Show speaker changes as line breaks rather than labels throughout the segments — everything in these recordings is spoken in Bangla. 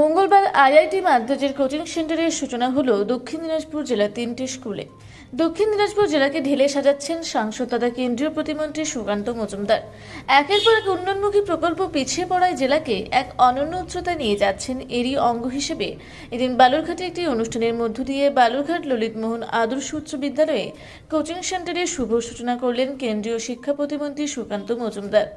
মঙ্গলবার আইআইটি মাদ্রাজের কোচিং সেন্টারের সূচনা হলো দক্ষিণ দিনাজপুর জেলার তিনটি স্কুলে। দক্ষিণ দিনাজপুর জেলাকে ঢেলে সাজাচ্ছেন সাংসদ তথা কেন্দ্রীয় প্রতিমন্ত্রী সুকান্ত মজুমদার। একের পর এক উন্নয়নমুখী প্রকল্প পিছিয়ে পড়ায় জেলাকে এক অনন্য উচ্চতায় নিয়ে যাচ্ছেন এরই অঙ্গ হিসেবে। এদিন বালুরঘাটে একটি অনুষ্ঠানের মধ্য দিয়ে বালুরঘাট ললিতমোহন আদর্শ উচ্চ বিদ্যালয়ে কোচিং সেন্টারের শুভ সূচনা করলেন কেন্দ্রীয় শিক্ষা প্রতিমন্ত্রী সুকান্ত মজুমদার।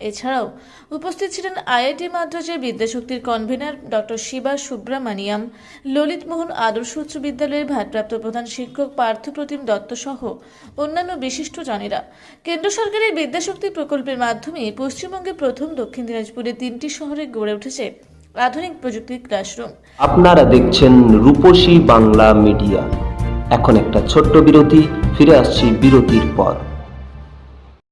এছাড়াও উপস্থিত ছিলেন আইআইটি মাদ্রাজের বিদ্যাশক্তির কনভেনার ডক্টর শিবা সুব্রামানিয়াম ললিতমোহন আদর্শ উচ্চ বিদ্যালয়ের ভারপ্রাপ্ত প্রধান শিক্ষক পার্থপ্রতিম দত্ত সহ অন্যান্য বিশিষ্ট জনেরা। কেন্দ্র সরকারের বিদ্যাশক্তি প্রকল্পের মাধ্যমে পশ্চিমবঙ্গে প্রথম দক্ষিণ দিনাজপুরে তিনটি শহরে গড়ে উঠেছে আধুনিক প্রযুক্তির ক্লাসরুম।
আপনারা দেখছেন রূপসী বাংলা মিডিয়া। এখন একটা ছোট্ট বিরতি, ফিরে আসছি বিরতির পর।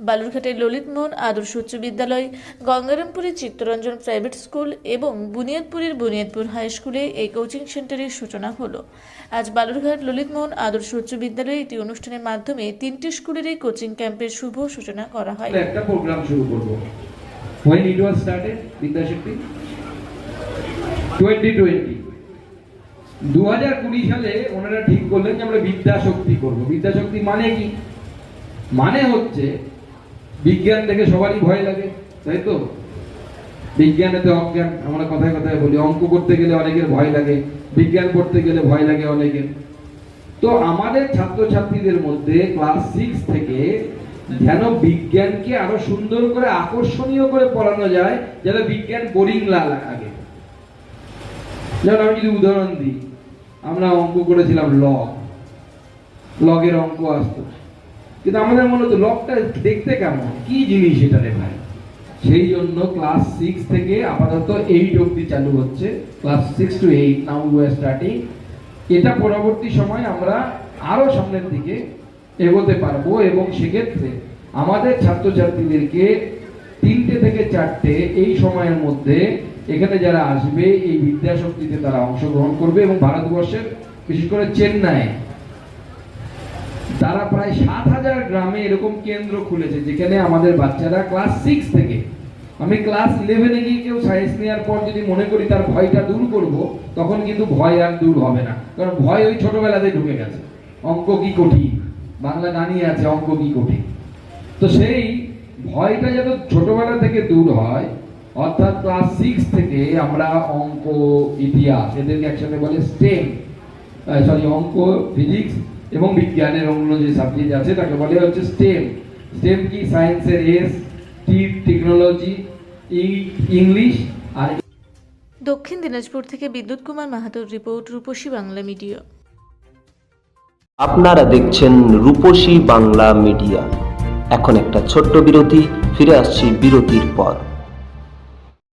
বালুরঘাটের ললিতমোহন আদর্শ উচ্চ বিদ্যালয়, গঙ্গারামপুরের চিত্তরঞ্জন প্রাইভেট স্কুল এবং বুনিয়াদপুরের বুনিয়াদপুর হাই স্কুলে এই কোচিং সেন্টারের সূচনা হলো। আজ বালুরঘাট ললিতমোহন আদর্শ উচ্চ বিদ্যালয়ে একটি অনুষ্ঠানের মাধ্যমে তিনটি স্কুলের এই কোচিং ক্যাম্পের শুভ সূচনা করা হয়।
একটা প্রোগ্রাম শুরু করব। When it was started বিদ্যাশক্তি 2020 দু হাজার কুড়ি সালে ওনারা ঠিক করলেন যে আমরা বিদ্যাশক্তি করব। বিদ্যাশক্তি মানে কি? মানে হচ্ছে বিজ্ঞান দেখে সবারই ভয় লাগে, তাই তো? বিজ্ঞানেতে অজ্ঞান, আমরা কথায় কথায় বলি, অঙ্ক করতে গেলে অনেকের ভয় লাগে, বিজ্ঞান পড়তে গেলে ভয় লাগে অনেকের। তো আমাদের ছাত্রছাত্রীদের মধ্যে ক্লাস সিক্স থেকে যেন বিজ্ঞানকে আরও সুন্দর করে আকর্ষণীয় করে পড়ানো যায়, যেন বিজ্ঞান বোরিং লাগে। যেমন আমি যদি উদাহরণ দিই, আমরা অঙ্ক করেছিলাম লগ লগের অঙ্ক আসতো। কিন্তু আমাদের মনে হতো লগটা দেখতে কেমন? কি জিনিস এটা রে ভাই? সেই জন্য ক্লাস সিক্স থেকে আপাতত এইট অবধি চালু হচ্ছে। Class six to eight now we are starting এটা পরবর্তী সময় আমরা আরও সামনের দিকে এগোতে পারব এবং সেক্ষেত্রে আমাদের ছাত্রছাত্রীদেরকে তিনটে থেকে চারটে এই সময়ের মধ্যে এখানে যারা আসবে, এই বিদ্যাশক্তিতে তারা অংশগ্রহণ করবে এবং ভারতবর্ষের, বিশেষ করে চেন্নাই তারা প্রায় সাত হাজার গ্রামে এরকম কেন্দ্র খুলেছে, যেখানে আমাদের বাচ্চারা ক্লাস সিক্স থেকে। আমি ক্লাস ইলেভেনে গিয়ে কেউ সায়েন্স নেওয়ার পর যদি মনে করি তার ভয়টা দূর করব, তখন কিন্তু ভয় আর দূর হবে না। কারণ ভয় ওই ছোটবেলাতে ঢুকে গেছে। অঙ্ক কি কঠিন? বাংলা গানই আছে অঙ্ক কি কঠিন? তো সেই ভয়টা যেন ছোটবেলা থেকে দূর হয়, অর্থাৎ ক্লাস সিক্স থেকে আমরা অঙ্ক, ইতিহাস, এদেরকে একসাথে বলে স্টেম সরি অঙ্ক ফিজিক্স এবং বিজ্ঞানের অন্য যে সাবজেক্ট আছে তাকে বলে হচ্ছে স্টেম স্টেম কি? সায়েন্সের এস টি টেকনোলজি ইংলিশ আর
দক্ষিণ দিনাজপুর থেকে বিদ্যুৎ কুমার মাহাতোর রিপোর্ট রূপসী বাংলা মিডিয়া।
আপনারা দেখছেন রূপসী বাংলা মিডিয়া। এখন একটা ছোট্ট বিরতি ফিরে আসছি বিরতির পর।